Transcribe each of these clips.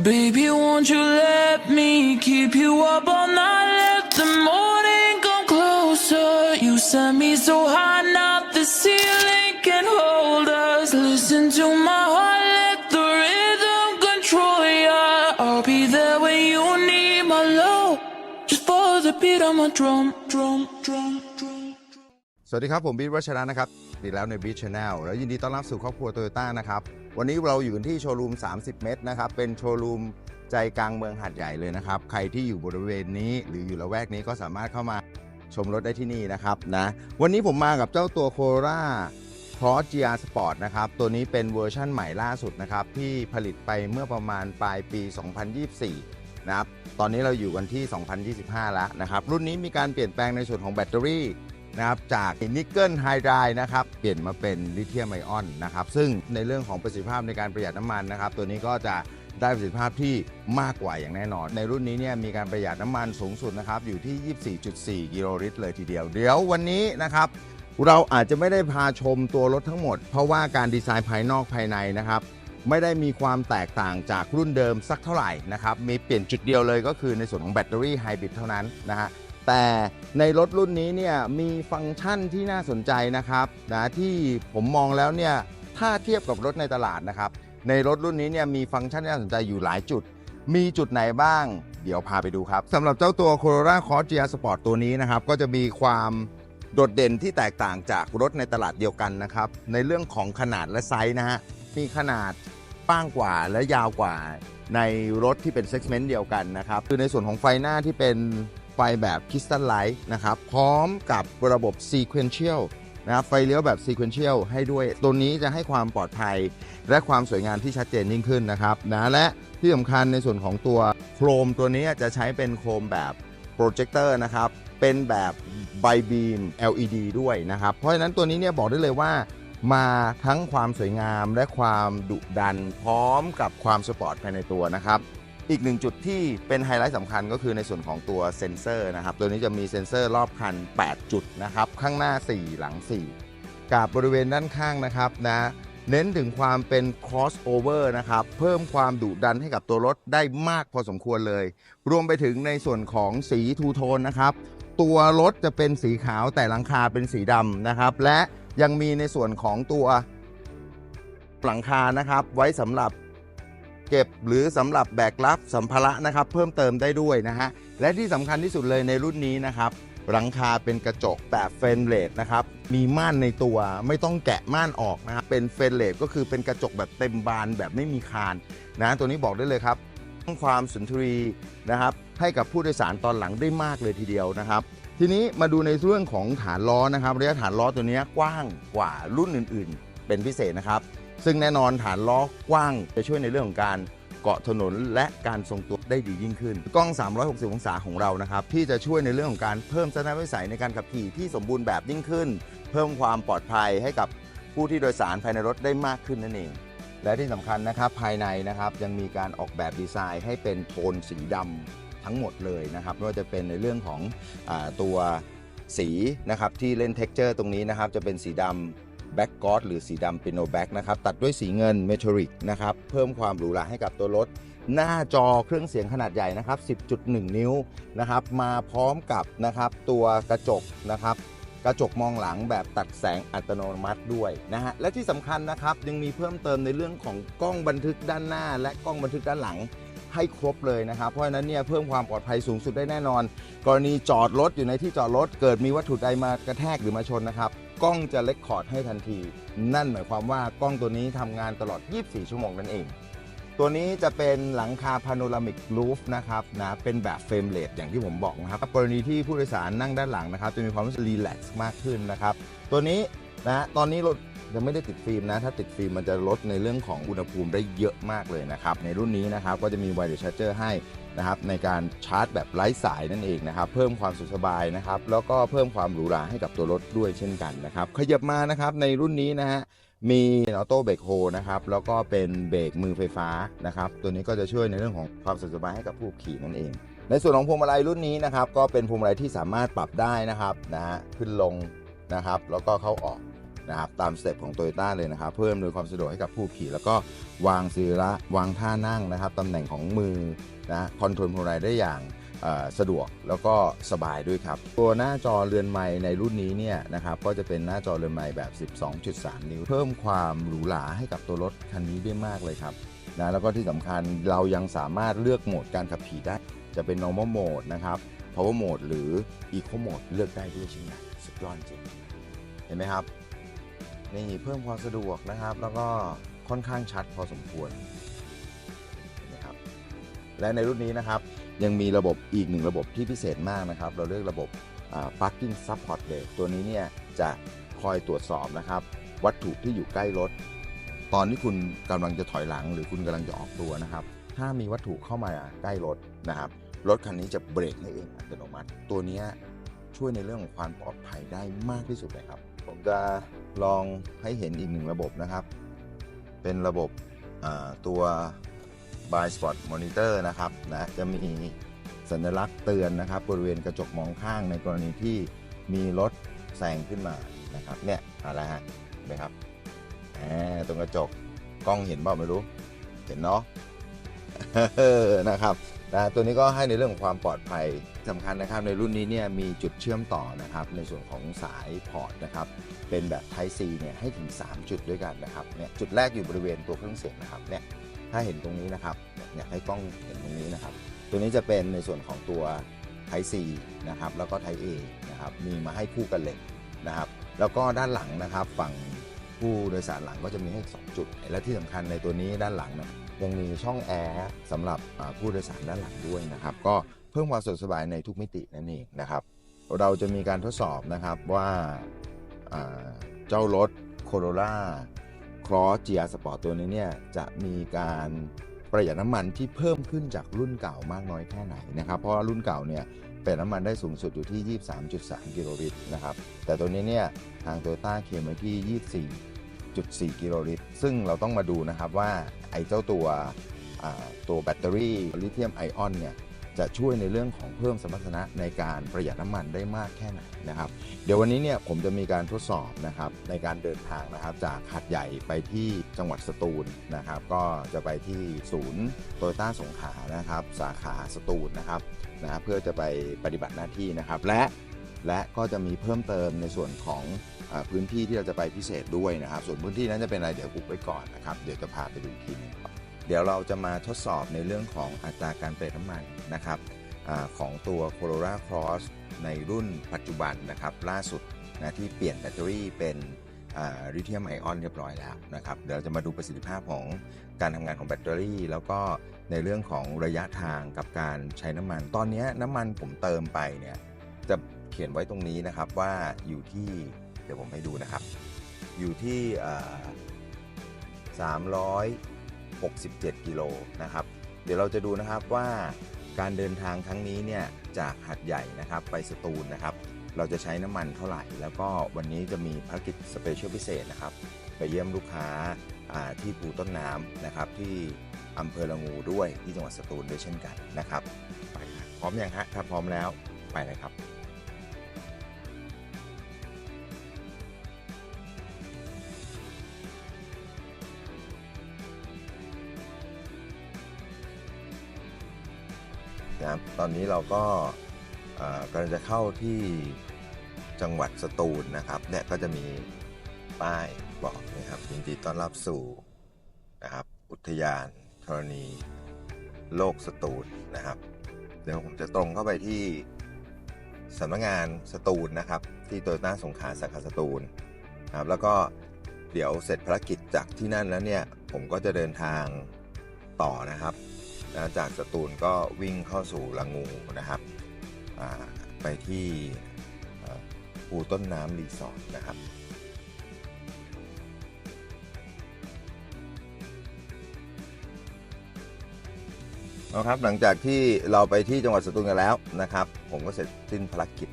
Baby, won't you let me keep you up all night? Let the morning come closer. You set me so high, not the ceiling can hold us. Listen to my heart, let the rhythm control ya. I'll be there when you need my love. Just follow the beat of my drum, drum, drum. สวัสดีครับ ผมบีทวัชระนะครับดีแล้วในบีทชาแนลแล้วยินดีต้อนรับสู่ครอบครัวโตโยต้านะครับ วันนี้เราอยู่กันที่โชว์รูม 30 เมตรนะครับ เป็นโชว์รูมใจกลางเมืองหาดใหญ่เลยนะครับ ใครที่อยู่บริเวณนี้หรืออยู่ละแวกนี้ก็สามารถเข้ามาชมรถได้ที่นี่นะครับนะวันนี้ผมมากับเจ้าตัวโคราครอส GR Sport นะครับ ตัวนี้เป็นเวอร์ชั่นใหม่ล่าสุดนะครับ ที่ผลิตไปเมื่อประมาณปลายปี 2024 นะครับ ตอนนี้เราอยู่กันที่ 2025 แล้วนะครับ รุ่นนี้มีการเปลี่ยนแปลงในส่วนของแบตเตอรี่ นะครับจากนิกเกิลไฮไดรนะครับเปลี่ยนมาเป็นลิเธียมไอออนนะครับซึ่งในเรื่องของประสิทธิภาพในการประหยัดน้ำมันนะครับตัวนี้ก็จะได้ประสิทธิภาพที่มากกว่าอย่างแน่นอน ในรุ่นนี้เนี่ยมีการประหยัดน้ำมันสูงสุดนะครับอยู่ที่ 24.4 กิโลลิตรเลยทีเดียว เดี๋ยววันนี้นะครับเราอาจจะไม่ได้พาชมตัวรถทั้งหมด เพราะว่าการดีไซน์ภายนอกภายในนะครับไม่ได้มีความแตกต่างจากรุ่นเดิมสักเท่าไหร่นะครับมีเปลี่ยนจุดเดียวเลยก็คือในส่วนของแบตเตอรี่ไฮบริดเท่านั้นนะฮะ แต่ในรถรุ่นนี้เนี่ยมีฟังก์ชันที่น่าสนใจนะครับนะที่ผมมองแล้วเนี่ยถ้าเทียบกับรถในตลาดนะครับ ในรถรุ่นนี้เนี่ยมีฟังก์ชันที่น่าสนใจอยู่หลายจุด มีจุดไหนบ้าง เดี๋ยวพาไปดูครับสำหรับเจ้าตัว Corolla Cross GR Sport ตัวนี้นะครับ ก็จะมีความโดดเด่นที่แตกต่างจากรถในตลาดเดียวกันนะครับ ในเรื่องของขนาดและไซส์นะฮะมีขนาดป้างกว่าและยาวกว่าในรถที่เป็นเซกเมนต์เดียวกันนะครับ คือในส่วนของไฟหน้าที่เป็น ไฟแบบคริสตัลไลท์นะครับ พร้อมกับระบบ Sequential นะครับไฟเลี้ยวแบบ Sequential ให้ด้วย ตัวนี้จะให้ความปลอดภัย และความสวยงามที่ชัดเจนยิ่งขึ้นนะครับนะและที่สำคัญในส่วนของตัวโครมตัวนี้จะใช้เป็นโครมแบบโปรเจคเตอร์นะครับ เป็นแบบไบบีม LED ด้วยนะครับ เพราะฉะนั้นตัวนี้เนี่ยบอกได้เลยว่ามาทั้งความสวยงามและความดุดัน พร้อมกับความสปอร์ตภายในตัวนะครับ อีกหนึ่งจุดที่เป็นไฮไลท์สำคัญก็คือในส่วนของตัวเซ็นเซอร์นะครับ ตัวนี้จะมีเซ็นเซอร์รอบคัน 8 จุดนะครับ ข้างหน้า 4 หลัง 4 กับบริเวณด้านข้างนะครับนะเน้นถึงความเป็น crossover นะครับ เพิ่มความดุดันให้กับตัวรถได้มากพอสมควรเลย รวมไปถึงในส่วนของสีทูโทนนะครับ ตัวรถจะเป็นสีขาวแต่หลังคาเป็นสีดำนะครับ และยังมีในส่วนของตัวหลังคานะครับ ไว้สำหรับ เก็บหรือสำหรับแบกรับสัมภาระนะครับ เพิ่มเติมได้ด้วยนะฮะและที่สำคัญที่สุดเลยในรุ่นนี้นะครับหลังคาเป็นกระจกแบบเฟรนเลสนะครับมีม่านในตัวไม่ต้องแกะม่านออกนะครับเป็นเฟรนเลสก็คือเป็นกระจกแบบเต็มบานแบบไม่มีคานนะตัวนี้บอกได้เลยครับสร้งความสุนทรีนะครับให้กับผู้โดยสารตอนหลังได้มากเลยทีเดียวนะครับทีนี้มาดูในเรื่องของฐานล้อนะครับระยะฐานล้อตัวนี้กว้างกว่ารุ่นอื่น ๆ เป็นพิเศษนะครับ ซึ่งแน่นอนฐานล้อกว้างจะช่วยในเรื่องของการเกาะถนนและการทรงตัวได้ดียิ่งขึ้น กล้อง 360 องศาของเรานะครับที่จะช่วยในเรื่องของการเพิ่มทัศนวิสัยในการขับขี่ที่สมบูรณ์แบบยิ่งขึ้น เพิ่มความปลอดภัยให้กับผู้ที่โดยสารภายในรถได้มากขึ้นนั่นเอง และที่สำคัญนะครับภายในนะครับยังมีการออกแบบดีไซน์ให้เป็นโทนสีดำทั้งหมดเลยนะครับไม่ว่าจะเป็นในเรื่องของอตัวสีนะครับที่เล่นเท็กเจอร์ตรงนี้นะครับจะเป็นสีดำ แบ็กกอ d หรือสีดำเปียโนแบ็กนะครับ ตัดด้วยสีเงินเมทัลลิกนะครับ เพิ่มความหรูหราให้กับตัวรถ หน้าจอเครื่องเสียงขนาดใหญ่นะครับ 10.1 นิ้วนะครับ มาพร้อมกับนะครับตัวกระจกนะครับ กระจกมองหลังแบบตัดแสงอัตโนมัติด้วยนะฮะ และที่สำคัญนะครับยังมีเพิ่มเติมในเรื่องของกล้องบันทึกด้านหน้า และกล้องบันทึกด้านหลัง ให้ครบเลยนะครับ เพราะฉะนั้นเนี่ยเพิ่มความปลอดภัยสูงสุดได้แน่นอน กรณีจอดรถอยู่ในที่จอดรถ เกิดมีวัตถุใดมากระแทกหรือมาชนนะครับกล้องจะเลคคอร์ดให้ทันที นั่นหมายความว่ากล้องตัวนี้ทำงานตลอด 24 ชั่วโมงนั่นเอง ตัวนี้จะเป็นหลังคาพาโนรามิกรูฟนะครับนะเป็นแบบเฟรมเลสอย่างที่ผมบอกนะครับกรณีที่ผู้โดยสารนั่งด้านหลังนะครับ จะมีความรู้สึกรีแลกซ์มากขึ้นนะครับ ตัวนี้นะตอนนี้รถ ยังไม่ได้ติดฟิล์มนะ ถ้าติดฟิล์มมันจะลดในเรื่องของอุณหภูมิได้เยอะมากเลยนะครับ ในรุ่นนี้นะครับก็จะมีไวเดอร์ชาร์เจอร์ให้นะครับในการชาร์จแบบไร้สายนั่นเองนะครับ เพิ่มความสุขสบายนะครับ แล้วก็เพิ่มความหรูหราให้กับตัวรถด้วยเช่นกันนะครับ ขยับมานะครับในรุ่นนี้นะฮะมีออโต้เบรกโฮนะครับ แล้วก็เป็นเบรกมือไฟฟ้านะครับ ตัวนี้ก็จะช่วยในเรื่องของความสะดวกสบายให้กับผู้ขี่นั่นเอง ในส่วนของพวงมาลัยรุ่นนี้นะครับ ก็เป็นพวงมาลัยที่สามารถปรับได้นะครับนะฮะขึ้นลงนะครับ แล้วก็เข้าออก นะครับตามสเต็ปของโตโยต้าเลยนะครับเพิ่มโดยความสะดวกให้กับผู้ขี่ แล้วก็วางศีระวางท่านั่งนะครับตำแหน่งของมือนะคอนโทรลพวงมาลัยได้อย่างสะดวกแล้วก็สบายด้วยครับ ตัวหน้าจอเรือนไม้ในรุ่นนี้เนี่ยนะครับก็จะเป็นหน้าจอเรือนไม้แบบ 12.3 นิ้ว เพิ่มความหรูหราให้กับตัวรถคันนี้ได้มากเลยครับนะแล้วก็ที่สำคัญเรายังสามารถเลือกโหมดการขับขี่ได้ จะเป็น normal mode นะครับ power mode หรือ eco mode เลือกได้ด้วยเช่นกันสุดยอดจริงเห็นไหมครับ นี่เพิ่มความสะดวกนะครับ แล้วก็ค่อนข้างชัดพอสมควรนไหมครับและในรุ่นนี้นะครับ ยังมีระบบอีกหนึ่งระบบที่พิเศษมากนะครับ เราเรียกระบบ parking support brake ตัวนี้เนี่ยจะคอยตรวจสอบนะครับ วัตถุที่อยู่ใกล้รถ ตอนที่คุณกำลังจะถอยหลัง หรือคุณกำลังจะออกตัวนะครับ ถ้ามีวัตถุเข้ามาใกล้รถนะครับรถคันนี้จะเบรกให้เองอัตโนมัติ ตัวนี้ช่วยในเรื่องของความปลอดภัยได้มากที่สุดเลยครับ ผมจะลองให้เห็นอีกหนึ่งระบบนะครับ เป็นระบบตัว by spot monitor นะครับนะจะมีสัญลักษณ์เตือนนะครับ บริเวณกระจกมองข้างในกรณีที่มีรถแซงขึ้นมานะครับเนี่ยอะไรฮะเห็นไหมครับอ่าตรงกระจกกล้องเห็นเปล่าไม่รู้ เห็นเนาะนะครับ นะตัวนี้ก็ให้ในเรื่องของความปลอดภัยสำคัญนะครับ ในรุ่นนี้เนี่ยมีจุดเชื่อมต่อนะครับ ในส่วนของสายพอร์ตนะครับ เป็นแบบ Type C เนี่ยให้ถึง 3 จุดด้วยกันนะครับเนี่ยจุดแรกอยู่บริเวณตัวเครื่องเสียงนะครับเนี่ยถ้าเห็นตรงนี้นะครับเนี่ยให้กล้องเห็นตรงนี้นะครับ ตัวนี้จะเป็นในส่วนของตัว Type C นะครับแล้วก็ Type A นะครับมีมาให้คู่กันเลยนะครับ แล้วก็ด้านหลังนะครับฝั่ง ผู้โดยสารหลังก็จะมีให้ 2 จุด และที่สำคัญในตัวนี้ด้านหลังนะยังมีช่องแอร์สำหรับผู้โดยสารด้านหลังด้วยนะครับก็เพิ่มความสะดวกสบายในทุกมิตินั่นเองนะครับ เราจะมีการทดสอบนะครับว่าาเจ้ารถ Corolla Cross GR Sport ตัวนี้เนี่ยจะมีการประหยัดน้ำมันที่เพิ่มขึ้นจากรุ่นเก่ามากน้อยแค่ไหนนะครับ เพราะารุ่นเก่าเนี่ยประหยัดน้ำมันได้สูงสุดอยู่ที่ 23.3 กิโลลิตรนะครับ แต่ตัวนี้เนี่ยทาง Toyota เคลมไว้ที่ 24.4กิโลลิตร ซึ่งเราต้องมาดูนะครับว่าไอ้เจ้าตัวตัวแบตเตอรี่ลิเธียมไอออนเนี่ยจะช่วยในเรื่องของเพิ่มสมรรถนะในการประหยัดน้ำมันได้มากแค่ไหนนะครับ เดี๋ยววันนี้เนี่ยผมจะมีการทดสอบนะครับในการเดินทางนะครับจากหัดใหญ่ไปที่จังหวัดสตูลนะครับ ก็จะไปที่ศูนย์โตโยต้าสงขลานะครับ สาขาสตูลนะครับนะเพื่อจะไปปฏิบัติหน้าที่นะครับ และ และก็จะมีเพิ่มเติมในส่วนของอพื้นที่ที่เราจะไปพิเศษด้วยนะครับ ส่วนพื้นที่นั้นจะเป็นอะไรเดี๋ยวอุบไว้ก่อนนะครับ เดี๋ยวจะพาไปดูทีนึงเดี๋ยวเราจะมาทดสอบในเรื่องของอัตราการประหยัดน้ำมันนะครับอของตัว Corolla Cross ในรุ่นปัจจุบันนะครับล่าสุดนะที่เปลี่ยนแบตเตอรี่เป็นลิเธียมไอออนเรียบร้อยแล้วนะครับเดี๋ยวเราจะมาดูประสิทธิภาพของการทำงานของแบตเตอรี่ แล้วก็ในเรื่องของระยะทางกับการใช้น้ำมัน ตอนนี้น้ำมันผมเติมไปเนี่ยจะ เขียนไว้ตรงนี้นะครับว่าอยู่ที่เดี๋ยวผมให้ดูนะครับ อยู่ที่อ่า367 กิโลนะครับ เดี๋ยวเราจะดูนะครับว่าการเดินทางครั้งนี้เนี่ยจากหัดใหญ่นะครับไปสตูลนะครับ เราจะใช้น้ำมันเท่าไหร่ แล้วก็วันนี้จะมีภารกิจสเปเชียลพิเศษนะครับ ไปเยี่ยมลูกค้าาที่ภูต้นน้ำนะครับที่อำเภอละงูด้วยที่จังหวัดสตูลด้วยเช่นกันนะครับ ไปครับพร้อมยังฮะถ้าพร้อมแล้วไปเลยครับ อนนี้เราก็กำลังจะเข้าที่จังหวัดสตูลนะครับเนี่ยก็จะมีป้ายบอกนะครับยินดีต้อนรับสู่นะครับอุทยานธรณีโลกสตูลนะครับ เดี๋ยวผมจะตรงเข้าไปที่สำนักงานสตูลนะครับ ที่โตโยต้าสงขลาสาขาสตูลนะครับแล้วก็เดี๋ยวเสร็จภารกิจจากที่นั่นแล้วเนี่ยผมก็จะเดินทางต่อนะครับ นะจากสตูลก็วิ่งเข้าสู่ละงูนะครับไปที่เอ่อภูต้นน้ำรีสอร์ทนะครับเอาครับหลังจากที่เราไปที่จังหวัดสตูลกันแล้วนะครับ ผมก็เสร็จสิ้นภารกิจ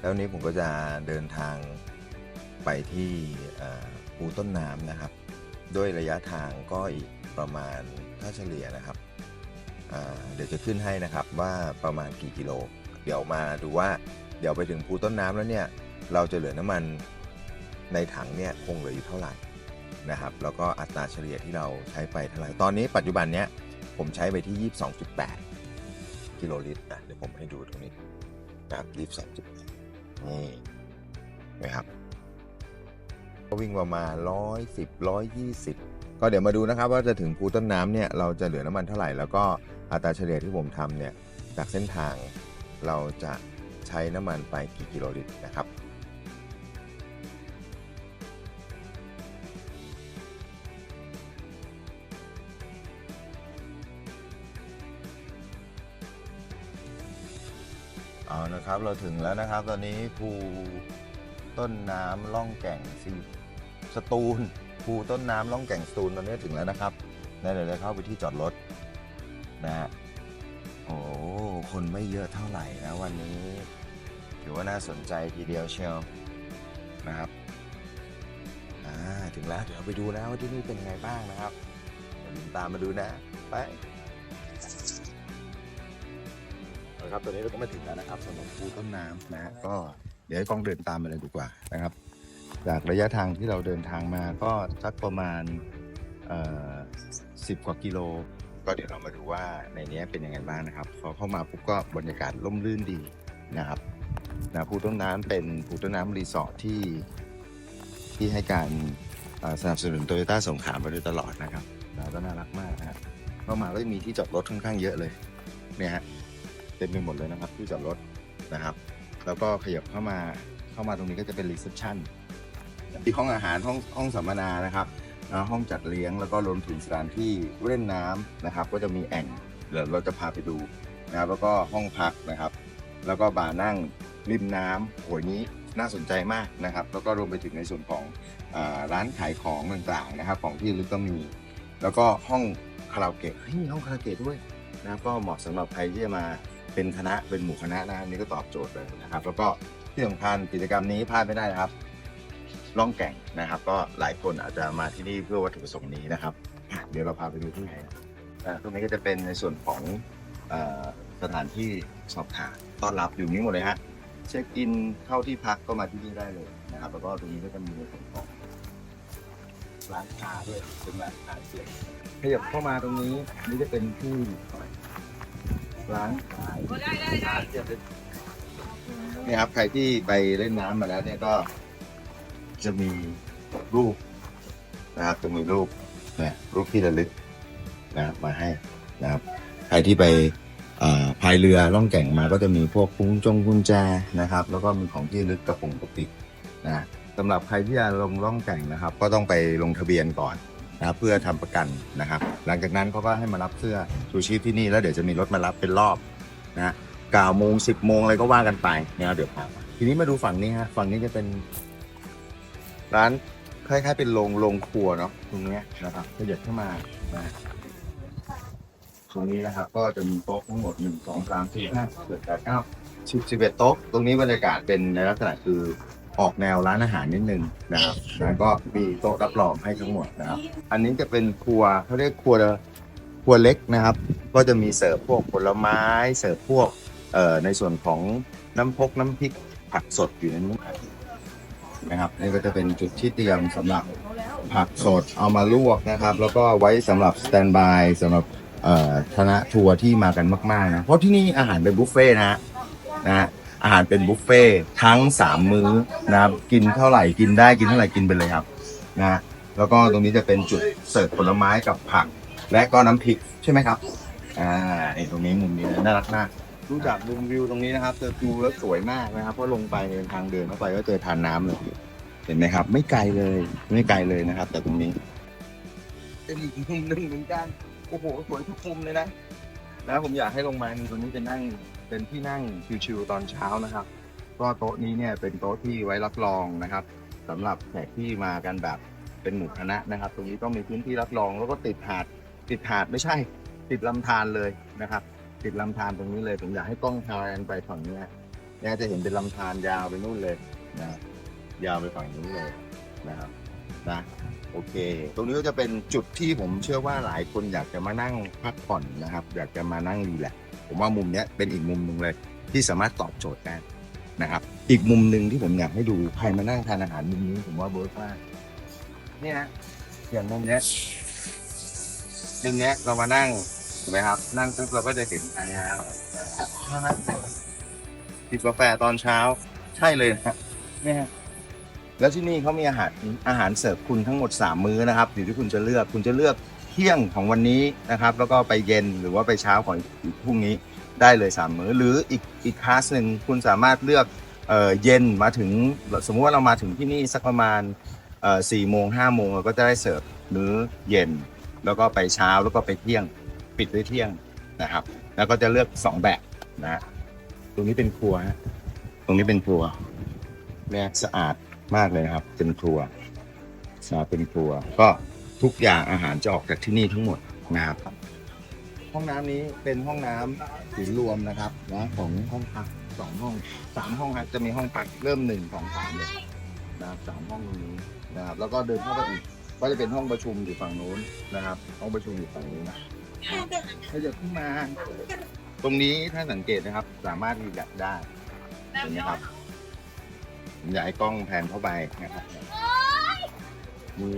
แล้วนี้ผมก็จะเดินทางไปที่เอ่อภูต้นน้ำนะครับ ด้วยระยะทางก็อีกประมาณถ้าเฉลี่ยนะครับ เดี๋ยวจะขึ้นให้นะครับว่าประมาณกี่กิโล เดี๋ยวมาดูว่าเดี๋ยวไปถึงภูต้นน้ำแล้วเนี่ยเราจะเหลือน้ำมันในถังเนี่ยคงเหลืออยู่เท่าไหร่นะครับ แล้วก็อัตราเฉลี่ยที่เราใช้ไปเท่าไหร่ ตอนนี้ปัจจุบันเนี้ยผมใช้ไปที่ 22.8 กิโลลิตรนะเดี๋ยวผมให้ดูตรงนี้นะครับ22.8นี่นะครับก็วิ่งประมาณ110 120 ก็เดี๋ยวมาดูนะครับว่าจะถึงภูต้นน้ำเนี่ยเราจะเหลือน้ำมันเท่าไหร่แล้วก็ อัตราเฉลี่ยที่ผมทำเนี่ยจากเส้นทางเราจะใช้น้ำมันไปกี่กิโลลิตรนะครับเอานะครับเราถึงแล้วนะครับ ตอนนี้ภูต้นน้ำล่องแก่งซีสตูลภูต้นน้ำล่องแก่งสตูลตอนนี้ถึงแล้วนะครับเดี๋ยวจะเข้าไปที่จอดรถ นะฮะโอ้คนไม่เยอะเท่าไหร่นะวันนี้ถือว่าน่าสนใจทีเดียวเชียวนะครับอ่าถึงแล้วเดี๋ยวไปดูนะว่าที่นี่เป็นไงบ้างนะครับอย่าลืมตามมาดูนะไปนะครับตอนนี้เราก็มาถึงแล้วนะครับสำหรับภูต้นน้ำนะฮะก็เดี๋ยวให้กล้องเดินตามไปเลยดีกว่านะครับ จากระยะทางที่เราเดินทางมาก็สักประมาณสิบกว่ากิโล ก็เดี๋ยวเรามาดูว่าในนี้เป็นยังไงบ้างนะครับ พอเข้ามาปุ๊บก็บรรยากาศร่มรื่นดีนะครับนะภูต้นน้ำเป็นภูต้นน้ำรีสอร์ทที่ที่ให้การสนับสนุนโตโยต้าสงขลามาโดยตลอดนะครับแล้วก็น่ารักมากนะครับเข้ามาก็มีที่จอดรถค่อนข้างเยอะเลยเนี่ยฮะเต็มไปหมดเลยนะครับที่จอดรถนะครับ แล้วก็ขยับเข้ามาเข้ามาตรงนี้ก็จะเป็นรีเซพชันที่ห้องอาหารห้องห้องสัมมนานะครับ ห้องจัดเลี้ยงแล้วก็รวมถึงสถานที่เล่นน้ำนะครับ ก็จะมีแอ่งเดี๋ยวเราจะพาไปดูนะครับแล้วก็ห้องพักนะครับ แล้วก็บาร์นั่งริมน้ำโหยนี้น่าสนใจมากนะครับ แล้วก็รวมไปถึงในส่วนของอร้านขายของต่างๆนะครับ ของที่ระลึกก็มี แล้วก็ห้องคาราโอเกะเฮ้ยมีห้องคาราโอเกะด้วยนะครับก็เหมาะสำหรับใครที่จะมาเป็นคณะเป็นหมู่คณะนะนี่ก็ตอบโจทย์เลยนะครับ แล้วก็ที่สำคัญกิจกรรมนี้พลาดไม่ได้นะครับ ล่องแก่งนะครับ ก็หลายคนอาจจะมาที่นี่เพื่อวัตถุประสงค์นี้นะครับ เดี๋ยวเราพาไปดูที่ไหนตรงนี้ก็จะเป็นในส่วนของอสถานที่สอบถามต้อนรับอยู่นี้หมดเลยฮะเช็คอินเข้าที่พักก็มาที่นี่ได้เลยนะครับ แล้วก็ตรงนี้ก็จะมีในส่วนของร้านค้าด้วยเป็นร้านค้าเสียงขยับเข้ามาตรงนี้นี่จะเป็นที่ร้านขายร้านเทียบเนี่ครับใครที่ไปเล่นน้ำมาแล้วเนี่ยก็ จะมีรูปนะครับจะมีรูปนี่ยรูปที่ระลึกนะครับมาให้นะครับใครที่ไปพายเรือล่องแก่งมาก็จะมีพวกพุ้งจงกุญแจนะครับ แล้วก็มีของที่ระลึกกระปุงกระปิกนะสำหรับใครที่จะลงล่องแก่งนะครับ ก็ต้องไปลงทะเบียนก่อนนะเพื่อทำประกันนะครับ หลังจากนั้นเขาก็ให้มารับเสื้อชูชีพที่นี่แล้วเดี๋ยวจะมีรถมารับเป็นรอบนะเก้าโมงสิบโมงอะไรก็ว่ากันไปนะเดี๋ยวพาทีนี้มาดูฝั่งนี้ฮะฝั่งนี้จะเป็น ร้านคล้ายๆเป็นโรงโรงครัวเนาะตรงเนี้ยนะครับขยับเข้ามานะตรงนี้นะครับ ก็จะมีโต๊ะทั้งหมดหนึ่งสองสามสี่ห้าหกเจ็ดแปดเก้าสิบสิบเอ็ดโต๊ะตรงนี้บรรยากาศเป็นในลักษณะคือออกแนวร้านอาหารนิดนึงนะครับแล้วก็มีโต๊ะรับรองให้ทั้งหมดนะครับ อันนี้จะเป็นครัวเขาเรียกครัวครัวเล็กนะครับ ก็จะมีเสิร์ฟพวกผลไม้ เสิร์ฟพวกเอ่อในส่วนของน้ำพกน้ำพริกผักสดอยู่ในนี้นะครับนี่ก็จะเป็นจุดที่เตรียมสำหรับผักสดเอามาลวกนะครับ แล้วก็ไว้สำหรับสแตนบายสำหรับเอ่อคณะทัวร์ที่มากันมากๆนะเพราะที่นี่อาหารเป็นบุฟเฟ่ต์นะฮะนะฮะอาหารเป็นบุฟเฟ่ต์ทั้งสามมื้อนะครับกินเท่าไหร่กินได้กินเท่าไหร่กินไปเลยครับนะฮะแล้วก็ตรงนี้จะเป็นจุดเสิร์ฟผลไม้กับผัก และก็น้ำพริกใช่ไหมครับอ่านี่ตรงนี้มุมนี้น่ารักมาก ดูจากมุมวิวตรงนี้นะครับจะดูแล้วสวยมากนะครับเพราะลงไปในทางเดินเข้าไปก็เจอทานน้ำเลยเห็นไหมครับ ไม่ไกลเลยไม่ไกลเลยนะครับ แต่ตรงนี้เป็นอีกมุมหนึ่งเหมือนกันโอ้โหสวยทุกมุมเลยนะแล้วผมอยากให้ลงมาตรงนี้เป็นนั่งเป็นที่นั่งชิวๆตอนเช้านะครับ ก็โต๊ะนี้เนี่ยเป็นโต๊ะที่ไว้รับรองนะครับสำหรับแขกที่มากันแบบเป็นหมู่คณะนะครับ ตรงนี้ต้องมีพื้นที่รับรองแล้วก็ติดหาดติดหาดไม่ใช่ ติดลำธารเลยนะครับ ติดลำธารตรงนี้เลยผมอยากให้กล้องทานไปฝั่งเนี้ยเนี่ยจะเห็นเป็นลำธารยาวไปนู่นเลยนะยาวไปฝั่งนู้นเลยนะครับนะโอเค ตรงนี้ก็จะเป็นจุดที่ผมเชื่อว่าหลายคนอยากจะมานั่งพักผ่อนนะครับ อยากจะมานั่งรีแลกผมว่ามุมเนี้ยเป็นอีกมุมหนึ่งเลย ที่สามารถตอบโจทย์ได้นะครับ อีกมุมหนึ่งที่ผมอยากให้ดูใครมานั่งทานอาหารมุมนี้ผมว่าเวิร์กมากเนี่ยนะอย่างมุมเนี้ยมุมเนี้ยเรามานั่ง ถูกไหมครับ นั่งปุ๊บเราก็จะเห็นอันนี้ครับจิบกาแฟตอนเช้า ใช่เลยนะเนี่ยฮะแล้วที่นี่เขามีอาหารอาหารเสิร์ฟคุณทั้งหมด 3 มื้อนะครับอยู่ที่คุณจะเลือกคุณจะเลือกเที่ยงของวันนี้นะครับ แล้วก็ไปเย็นหรือว่าไปเช้าของอีกพรุ่งนี้ได้เลย 3 มื้อ หรืออีกอีกคลาสหนึ่งคุณสามารถเลือกเอ่อเย็นมาถึงสมมุติว่าเรามาถึงที่นี่สักประมาณเอ่อสี่โมงห้าโมงเราก็จะได้เสิร์ฟมื้อเย็น แล้วก็ไปเช้าแล้วก็ไปเที่ยง ปิดด้วยเที่ยงนะครับ แล้วก็จะเลือกสองแบบนะตรงนี้เป็นครัวฮะตรงนี้เป็นครัวเนี่สะอาดมากเลยนะครับ เป็นครัวสะอาดเป็นครัว ก็ทุกอย่างอาหารจะออกจากที่นี่ทั้งหมดนะครับ ห้องน้ำนี้เป็นห้องน้ำศูนย์รวมนะครับนะของห้องพักสองห้องสามห้องครับจะมีห้องพักเริ่มหนึ่งสองสามเลยนะครับสามห้องตรงนี้นะครับแล้วก็เดินเข้าไปอีกก็จะเป็นห้องประชุมอยู่ฝั่งนู้นนะครับ ห้องประชุมอยู่ฝั่งนี้นะ ถ้าจะขึ้นมา ตรงนี้ถ้าสังเกตนะครับ สามารถรีแลกซ์ได้เห็นไหมครับผมอยากให้กล้องแพนเข้าไปนะครับมี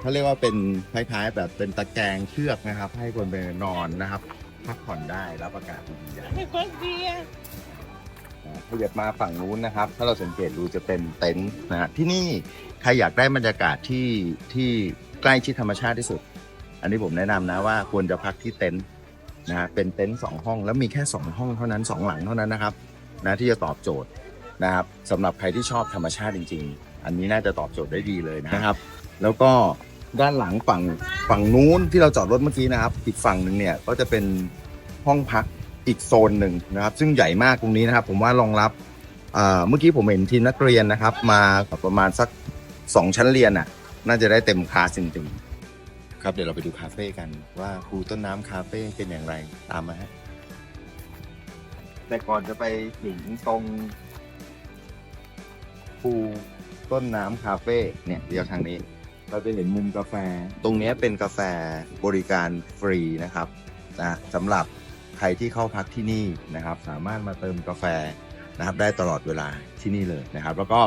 เขาเรียกว่าเป็นคล้ายๆ แบบเป็นตะแกรงเชือกนะครับ ให้คนไปนอนนะครับ พักผ่อนได้รับอากาศดีๆนะขยับมาฝั่งนู้นนะครับ ถ้าเราสังเกตดูจะเป็นเต็นท์นะฮะที่นี่ใครอยากได้บรรยากาศที่ที่ใกล้ชิดธรรมชาติที่สุด อันนี้ผมแนะนำนะว่าควรจะพักที่เต็นท์นะฮะเป็นเต็นท์สองห้องแล้วมีแค่สองห้องเท่านั้นสองหลังเท่านั้นนะครับนะที่จะตอบโจทย์นะครับสำหรับใครที่ชอบธรรมชาติจริง ๆ อันนี้น่าจะตอบโจทย์ได้ดีเลยนะครับ แล้วก็ด้านหลังฝั่งฝั่งนู้นที่เราจอดรถเมื่อกี้นะครับ อีกฝั่งหนึ่งเนี่ยก็จะเป็นห้องพักอีกโซนหนึ่งนะครับ ซึ่งใหญ่มากตรงนี้นะครับ ผมว่ารองรับอ่าเมื่อกี้ผมเห็นทีมนักเรียนนะครับ มาประมาณสักสองชั้นเรียนอะ น่าจะได้เต็มคลาสจริงๆ ครับเดี๋ยวเราไปดูคาเฟ่กันว่าครูต้นน้ำคาเฟ่เป็นอย่างไรตามมาฮะแต่ก่อนจะไปถึงตรงครูต้นน้ำคาเฟ่เนี่ยเดี๋ยวทางนี้ เราจะเห็นมุมกาแฟ ตรงเนี้ยเป็นกาแฟบริการฟรีนะครับนะสำหรับใครที่เข้าพักที่นี่นะครับ สามารถมาเติมกาแฟนะครับ ได้ตลอดเวลาที่นี่เลยนะครับ แล้วก็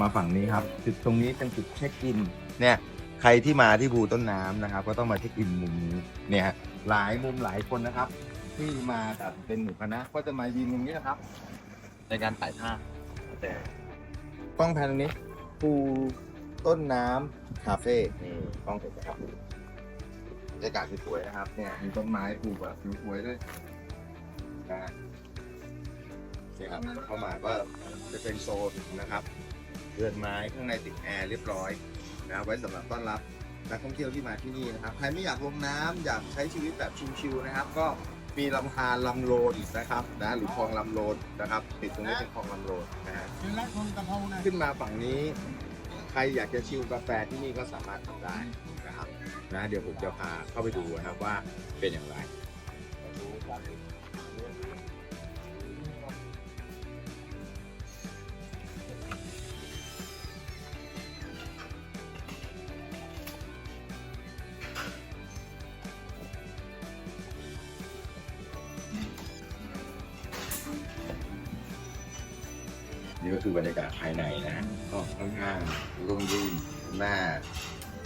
มาฝั่งนี้ครับจุดตรงนี้เป็นจุดเช็คอินเนี่ย ใครที่มาที่ภูต้นน้ำนะครับ ก็ต้องมาเช็คอินมุมนี้เนี่ยฮะหลายมุมหลายคนนะครับ ที่มาแบบเป็นหมู่คณะก็จะมายืนตรงนี้นะครับ ในการถ่ายภาพแต่กล้องแพนตรงนี้ภูต้นน้ำคาเฟ่นี่กล้องเห็นไหมครับบรรยากาศสวยๆนะครับ เนี่ยมีต้นไม้ปลูกแบบสวยๆด้วยนะฮะเนี่ยครับเข้ามาก็จะเป็นโซนนะครับเรือนไม้ข้างในติดแอร์เรียบร้อย นะครับไว้สำหรับต้อนรับนักท่องเที่ยวที่มาที่นี่นะครับ ใครไม่อยากลงน้ำอยากใช้ชีวิตแบบชิลๆนะครับ ก็มีลำธารลำโลนนะครับนะหรือคลองลำโลนนะครับติดตรงนี้เป็นคลองลำโลนนะฮะขึ้นมาฝั่งนี้ ใครอยากจะชิลกาแฟที่นี่ก็สามารถทำได้นะครับนะเดี๋ยวผมจะพาเข้าไปดูนะครับว่าเป็นอย่างไร คือบรรยากาศภายในนะฮะก็ค่อนข้างร่มรื่นน่า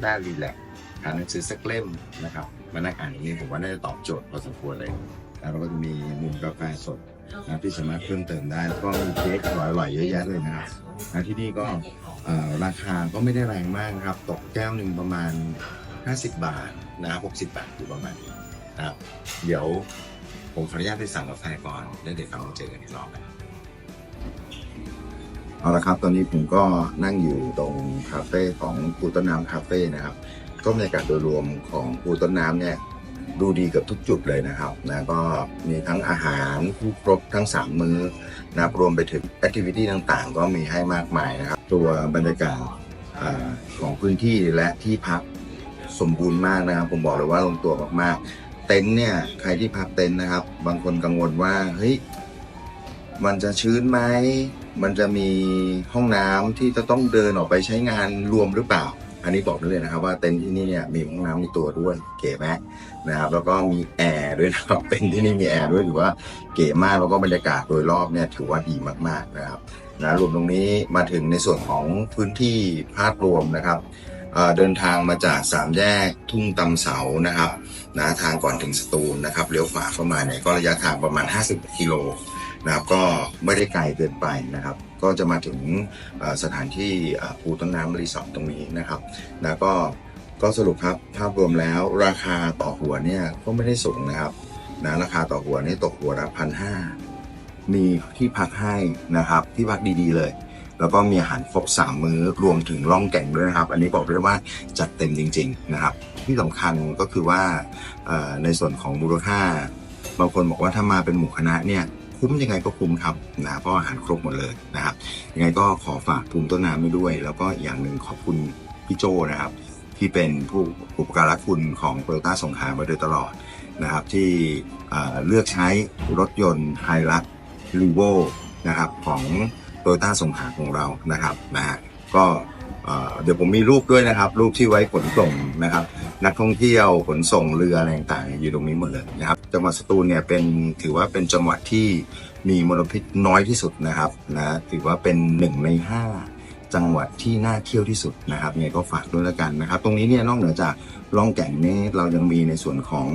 น่ารีแลกซ์อ่านหนังสือสักเล่มนะครับมานั่งอ่านอย่างนี้ผมว่าน่าจะตอบโจทย์พอสมควรเลยแล้วเราก็จะมีมุมกาแฟสดนะที่สามารถเพิ่มเติมได้แล้วก็มีเค้กอร่อยๆเยอะแยะเลยนะครับนะที่นี่ก็เอ่อราคาก็ไม่ได้แรงมากนะครับตกแก้วหนึ่งประมาณ 50 บาทนะครับ60 บาทอยู่ประมาณนี้นะครับเดี๋ยวผมขออนุญาตไปสั่งกาแฟก่อนแล้วเดี๋ยวเรามาเจอกันอีกรอบนะ เอาละครับ ตอนนี้ผมก็นั่งอยู่ตรงคาเฟ่ของปูต้นน้ำคาเฟ่นะครับ ก็บรรยากาศโดยรวมของปูต้นน้ำเนี่ยดูดีกับทุกจุดเลยนะครับนะก็มีทั้งอาหารที่ครบทั้ง 3 มื้อนะรวมไปถึงแอคทิวิตี้ต่างๆ ก็มีให้มากมายนะครับ ตัวบรรยากาศอของพื้นที่และที่พักสมบูรณ์มากนะครับ ผมบอกเลยว่าลงตัวมากๆ เต็นท์เนี่ยใครที่พักเต็นท์นะครับ บางคนกังวลว่าเฮ้ยมันจะชื้นไหม มันจะมีห้องน้ำที่จะต้องเดินออกไปใช้งานรวมหรือเปล่า อันนี้บอกได้เลยนะครับว่าเต็นท์ที่นี่เนี่ยมีห้องน้ำในตัวด้วยเก๋ไหมนะครับแล้วก็มีแอร์ด้วยนะครับเต็นท์ที่นี่มีแอร์ด้วยถือว่าเก๋มากแล้วก็บรรยากาศโดยรอบเนี่ยถือว่าดีมากๆนะครับนะรวมตรงนี้มาถึงในส่วนของพื้นที่ภาพรวมนะครับเดินทางมาจากสามแยกทุ่งตำเสานะครับนะทางก่อนถึงสตูลนะครับเลี้ยวขวาเข้ามาเนี่ยก็ระยะทางประมาณ 50กิโล นะครับก็ไม่ได้ไกลเกินไปนะครับ ก็จะมาถึงสถานที่ภูต้นน้ำรีสอร์ทตรงนี้นะครับนะก็ก็สรุปครับภาพรวมแล้วราคาต่อหัวเนี่ยก็ไม่ได้สูงนะครับนะราคาต่อหัวนี่ตกหัวละพันห้ามีที่พักให้นะครับที่พักดีๆเลย แล้วก็มีอาหารครบสามมื้อรวมถึงล่องแก่งด้วยนะครับ อันนี้บอกได้ว่าจัดเต็มจริง ๆนะครับ ที่สำคัญก็คือว่าในส่วนของมูลค่า บางคนบอกว่าถ้ามาเป็นหมู่คณะเนี่ย คุ้มยังไงก็คุ้มครับนะเพราะอาหารครบหมดเลยนะครับยังไงก็ขอฝากภูมิต้นน้ำไว้ด้วย แล้วก็อย่างหนึ่งขอบคุณพี่โจนะครับ ที่เป็นผู้อุปการะคุณของโตโยต้าสงขลามาโดยตลอดนะครับ ที่เลือกใช้รถยนต์ไฮรักรีโวนะครับของโตโยต้าสงขลาของเรานะครับนะฮะก็เดี๋ยวผมมีรูปด้วยนะครับ รูปที่ไว้ขนส่งนะครับ นักท่องเที่ยวขนส่งเรืออะไรต่างๆอยู่ตรงนี้หมดเลยนะครับจังหวัดสตูลเนี่ยเป็นถือว่าเป็นจังหวัดที่มีมลพิษน้อยที่สุดนะครับนะถือว่าเป็นหนึ่งในห้าจังหวัดที่น่าเที่ยวที่สุดนะครับงไงก็ฝากด้วยแล้วกันนะครับ ตรงนี้เนี่ยนอกเหนือจากล่องแก่งนี้เรายังมีในส่วนของ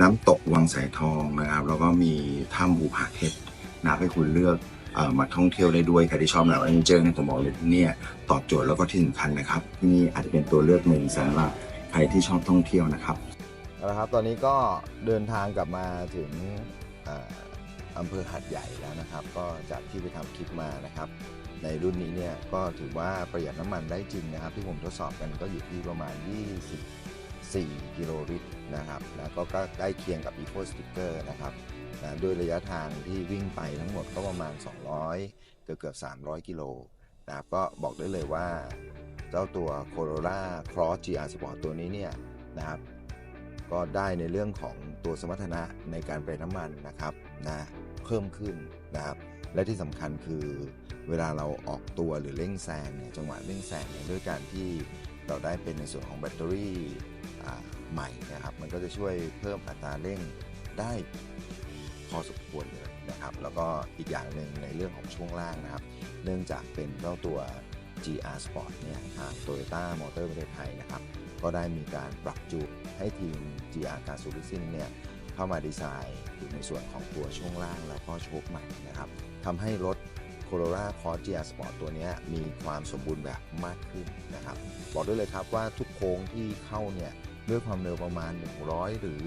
น้ำตกวังสายทองนะครับแล้วก็มีถ้ำภูผาเพชรนะให้คุณเลือกมาท่องเที่ยวได้ด้วยใครที่ชอบแบบแอดเวนเจอร์เนี่ยผมบอกเลยที่เนี่ยตอบโจทย์แล้วก็ที่สำคัญนะครับที่นี่อาจจะเป็นตัวเลือกหนึ่งสำหรับ ใครที่ชอบท่องเที่ยวนะครับนะครับ ตอนนี้ก็เดินทางกลับมาถึงอำเภอหัดใหญ่แล้วนะครับ ก็จากที่ไปทำคลิปมานะครับ ในรุ่นนี้เนี่ยก็ถือว่าประหยัดน้ำมันได้จริงนะครับ ที่ผมทดสอบกันก็อยู่ที่ประมาณ 24 กิโลลิตรนะครับแล้วก็ใกล้เคียงกับ Eco Sticker นะครับนะด้วยระยะทางที่วิ่งไปทั้งหมดก็ประมาณ 200 เกือบเกือบ300 กิโลนะครับก็บอกได้เลยว่า เจ้าตัว Corolla Cross GR Sport ตัวนี้เนี่ยนะครับ ก็ได้ในเรื่องของตัวสมรรถนะในการประหยัดน้ำมันนะครับนะเพิ่มขึ้นนะครับ และที่สำคัญคือเวลาเราออกตัวหรือเร่งแซงเนี่ยจังหวะเร่งแซงเนี่ยด้วยการที่เราได้เป็นในส่วนของแบตเตอรี่ใหม่นะครับ มันก็จะช่วยเพิ่มอัตราเร่งได้พอสมควรเลยนะครับ แล้วก็อีกอย่างหนึ่งในเรื่องของช่วงล่างนะครับ เนื่องจากเป็นเจ้าตัว GR Sport เนี่ยทาง Toyota Motor ประเทศไทยนะครับ ก็ได้มีการปรับจูนให้ทีม GR การสูริซิ่งเนี่ยเข้ามาดีไซน์อยู่ในส่วนของตัวช่วงล่างแล้วก็โชคใหม่นะครับทำให้รถ Corolla Cross GR Sport ตัวเนี้ยมีความสมบูรณ์แบบมากขึ้นนะครับ บอกได้เลยครับว่าทุกโค้งที่เข้าเนี่ยด้วยความเร็วประมาณ 100 หรือ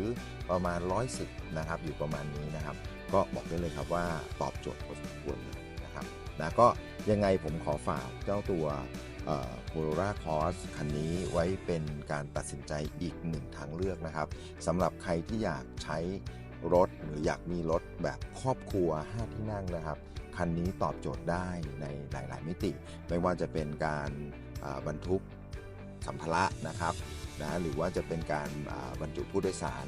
ประมาณ 110 นะครับ อยู่ประมาณนี้นะครับ ก็บอกได้เลยครับว่าตอบโจทย์พอสมควรเลย นะก็ยังไงผมขอฝากเจ้าตัวโคโรราคอสคันนี้ไว้เป็นการตัดสินใจอีกหนึ่งทางเลือกนะครับสำหรับใครที่อยากใช้รถหรืออยากมีรถแบบครอบครัว 5 ที่นั่งนะครับ คันนี้ตอบโจทย์ได้ในหลาย ๆ มิติ ไม่ว่าจะเป็นการบรรทุกสัมภาระนะครับนะหรือว่าจะเป็นการบรรจุผู้โดยสาร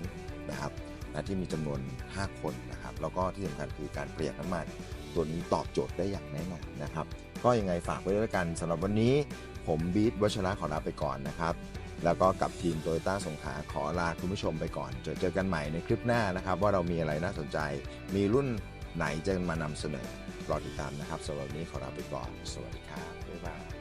นะครับนะที่มีจำนวน 5 คนนะครับ แล้วก็ที่สำคัญคือการประหยัดน้ำมัน ตัวนี้ตอบโจทย์ได้อย่างแน่นอนนะครับ ก็ยังไงฝากไว้ด้วยกันสำหรับวันนี้ผมบีทวัชระขอลาไปก่อนนะครับ แล้วก็กับทีมโตโยต้าสงขาขอลาคุณผู้ชมไปก่อนเจอเจอกันใหม่ในคลิปหน้านะครับ ว่าเรามีอะไรน่าสนใจ มีรุ่นไหนจะมานำเสนอรอติดตามนะครับสำหรับวันนี้ขอลาไปก่อน สวัสดีครับบ๊ายบาย